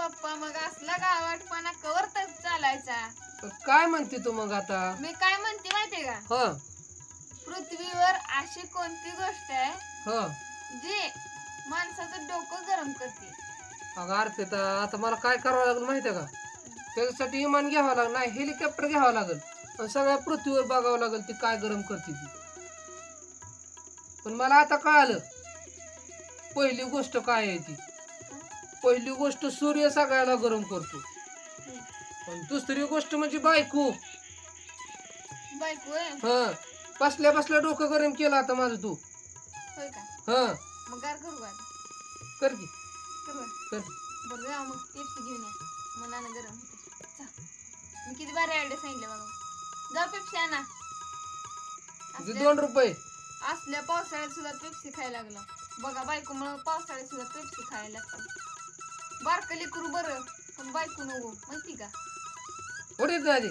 पप्पा मग असला गावाटपणा कवर तर चालायचा. काय म्हणते तू मग आता? मी काय म्हणते माहितीये का? ह. पृथ्वीवर अशी कोणती गोष्ट आहे ह. जी माणसाचं डोकं गरम करते? अगं अर्पिता आता मला काय करावं लागेल माहितीये का? त्याच्यासाठी विमान घ्यावं लागेल नाही हेलिकॉप्टर घ्यावं लागेल. आणि सगळ्या पृथ्वीवर बघावं लागेल ती काय गरम करते ती. पण मला आता कळालं पहिली गोष्ट काय आहे ती? पहिली गोष्ट सूर्य सगळ्याला गरम करतो. आणि दुसरी गोष्ट म्हणजे बायको. बायको आहे? ह. बसल्या बसल्या डोकं गरम केलं आता माझं तू. होय का? ह. मग गार करू का आता? कर की. करू का? कर बरं जा मग. घेऊन या. मनानं गरम होते. जा. मी किती बारे आयडिया सांगितले बघा. जा पेप्सी आणा. किती असल्या- दोन रुपये. असल्या पावसाळ्यात सुद्धा पेप्सी खायला लागला. बघा बायको म्हणून पावसाळ्यात सुद्धा पेप्सी खायला लागतात बारकली करू बरं पण बायको नको माहिती का? कुठे आधी